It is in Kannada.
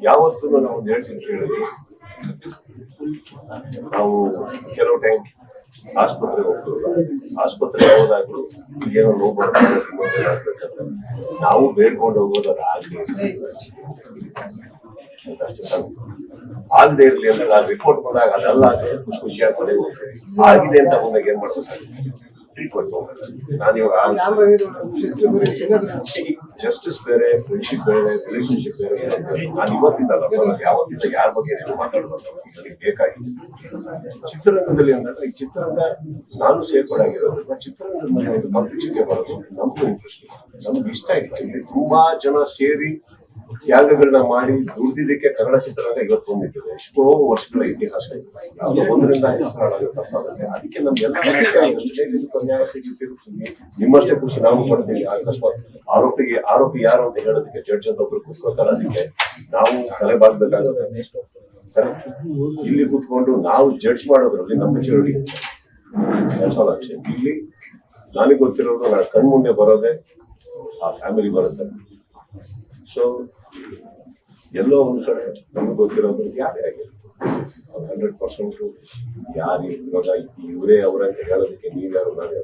ಯಾವತ್ತೂ ನಾವು ಹೇಳ್ತೀನಿ ಕೇಳಿ ನಾವು ಕೆಲವು ಟೈಮ್ ಆಸ್ಪತ್ರೆಗೆ ಹೋಗ್ತಿರಲ್ಲ ಆಸ್ಪತ್ರೆಗೆ ಹೋದಾಗಲೂ ಏನೋ ನೋವು ಬರ್ತಾರೆ ನಾವು ಬೇಡ್ಕೊಂಡು ಹೋಗೋದು ಅದು ಆಗದೆ. ಆಗದೆ ಇರ್ಲಿ ಅಂದ್ರೆ ಆ ರಿಪೋರ್ಟ್ ಬಂದಾಗ ಅದೆಲ್ಲ ಆಗದೆ ಖುಷಿ ಖುಷಿಯಾಗಿ ಮನೆಗೆ ಹೋಗ್ತೀವಿ. ಆಗಿದೆ ಅಂತ ಬಂದಾಗ ಏನ್ ಮಾಡ್ಬೇಕು ಟ್ರೀಟ್ಮೆಂಟ್ ಹೋಗ್ಬೇಕು ನಾನು ಇವಾಗ ಜಸ್ಟಿಸ್ ಬೇರೆ ಫ್ರೆಂಡ್ಶಿಪ್ ಬೇರೆ ರಿಲೇಶನ್ಶಿಪ್ ಬೇರೆ, ನಾನು ಇವತ್ತಿದ್ದಲ್ಲ ಯಾವತ್ತಿಂದ ಯಾರ ಬಗ್ಗೆ ನೀವು ಮಾತಾಡಬಾರ್ದು ನನಗೆ ಬೇಕಾಗಿದೆ. ಚಿತ್ರರಂಗದಲ್ಲಿ ಅಂದ್ರೆ ಈ ಚಿತ್ರರಂಗ ನಾನು ಸೇರ್ಪಡಾಗಿರೋದ್ರಿಂದ ಚಿತ್ರರಂಗದ ಮೇಲೆ ಒಂದು ಜೊತೆ ಬರೋದು ನಮಗೂ ಇಂಟ್ರೆಸ್ಟ್ ನಮ್ಗೆ ಇಷ್ಟ ಇಲ್ಲಿ ತುಂಬಾ ಜನ ಸೇರಿ ತ್ಯಾಗಗಳನ್ನ ಮಾಡಿ ದುಡ್ದಿದ್ದಕ್ಕೆ ಕನ್ನಡ ಚಿತ್ರರಂಗ ಇವತ್ತು ಬಂದಿದೆ. ಎಷ್ಟೋ ವರ್ಷಗಳ ಇತಿಹಾಸ ಇದೆ. ಒಂದರಿಂದ ತಪ್ಪಾಗುತ್ತೆ ಅದಕ್ಕೆ ನಮ್ಗೆಲ್ಲ ಸಿಗುತ್ತಿರುತ್ತದೆ ನಿಮ್ಮಷ್ಟೇ ಖುಷಿ, ನಾವು ಪಡ್ತೀವಿ ಅಕಸ್ಮಾತ್ ಆರೋಪಿಗೆ, ಆರೋಪಿ ಯಾರು ಅಂತ ಹೇಳೋದಕ್ಕೆ ಜಡ್ಜ್ ಅಂತ ಒಬ್ರು ಕೂತ್ಕೊಳ್ತಾರೆ. ಅದಕ್ಕೆ ನಾವು ತಲೆ ಬಾಗ್ಬೇಕಾಗುತ್ತೆ. ಇಲ್ಲಿ ಕೂತ್ಕೊಂಡು ನಾವು ಜಡ್ಜ್ ಮಾಡೋದ್ರಲ್ಲಿ ನಮ್ಮ ಅಕ್ಷೆ ಇಲ್ಲಿ ನನಗೆ ಗೊತ್ತಿರೋದು ನಾನು ಕಣ್ಮುಂದೆ ಬರೋದೇ ಆ ಫ್ಯಾಮಿಲಿ ಬರುತ್ತೆ. ಸೊ ಎಲ್ಲೋ ಒಂದು ಕಡೆ ನಮ್ಗೆ ಗೊತ್ತಿರೋದು ಯಾರೇ ಆಗಿರ್ಲಿ ಹಂಡ್ರೆಡ್ ಪರ್ಸೆಂಟ್ ಯಾರು ಇವಾಗ ಇವರೇ ಅವರ ಅಂತ ಹೇಳೋದಕ್ಕೆ ನೀವ್ಯಾರು ನಾನು